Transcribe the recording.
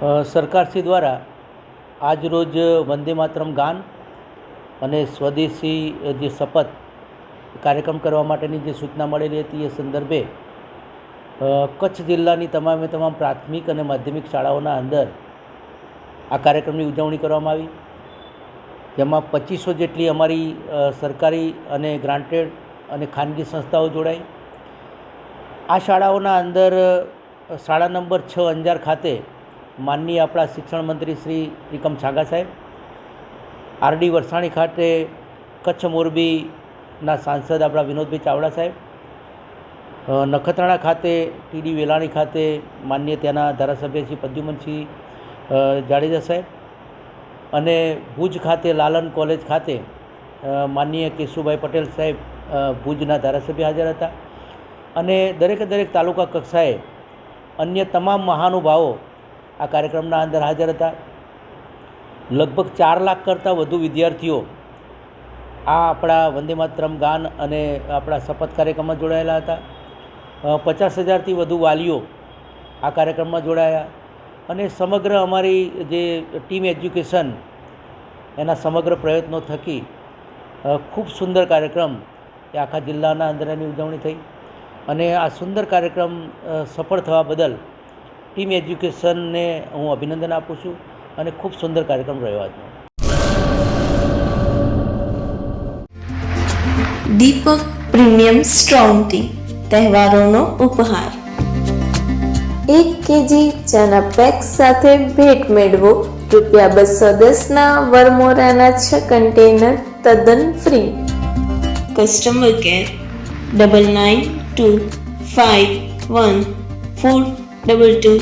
સરકારશ્રી દ્વારા આજ રોજ વંદે માતરમ ગાન અને સ્વદેશી જે શપથ કાર્યક્રમ કરવા માટેની જે સૂચના મળેલી હતી એ સંદર્ભે કચ્છ જિલ્લાની તમામે તમામ પ્રાથમિક અને માધ્યમિક શાળાઓના અંદર આ કાર્યક્રમની ઉજવણી કરવામાં આવી. જેમાં પચીસો જેટલી અમારી સરકારી અને ગ્રાન્ટેડ અને ખાનગી સંસ્થાઓ જોડાઈ. આ શાળાઓના અંદર શાળા નંબર છ અંજાર ખાતે માનનીય આપણા શિક્ષણ મંત્રી શ્રી એકમ છાગા સાહેબ, આરડી વરસાણી ખાતે કચ્છ મોરબીના સાંસદ આપણા વિનોદભાઈ ચાવડા સાહેબ નખત્રાણા ખાતે ટીડી વેલાણી ખાતે માન્ય ત્યાંના ધારાસભ્ય શ્રી પદ્યુમનસિંહ જાડેજા સાહેબ અને ભુજ ખાતે લાલન કોલેજ ખાતે માનનીય કેશુભાઈ પટેલ સાહેબ ભુજના ધારાસભ્ય હાજર હતા. અને દરેકે દરેક તાલુકા કક્ષાએ અન્ય તમામ મહાનુભાવો આ કાર્યક્રમના અંદર હાજર હતા. લગભગ ચાર લાખ કરતાં વધુ વિદ્યાર્થીઓ આ આપણા વંદે માતરમ ગાન અને આપણા શપથ કાર્યક્રમમાં જોડાયેલા હતા. પચાસ હજારથી વધુ વાલીઓ આ કાર્યક્રમમાં જોડાયા અને સમગ્ર અમારી જે ટીમ એજ્યુકેશન એના સમગ્ર પ્રયત્નો થકી ખૂબ સુંદર કાર્યક્રમ એ આખા જિલ્લાના અંદર એની ઉજવણી થઈ. અને આ સુંદર કાર્યક્રમ સફળ થવા બદલ ટીમ એજ્યુકેશનને હું અભિનંદન આપું છું અને ખૂબ સુંદર કાર્યક્રમ રહ્યો આજનો. દીપક પ્રીમિયમ સ્ટ્રોંગ ટી તહેવારોનો ઉપહાર. એક કેજી ચાના પેક સાથે ભેટ મેળવો. રૂપિયા બસો દસના વરમોરાના છ કન્ટેનર તદ્દન free. Customer care double nine two five one four double two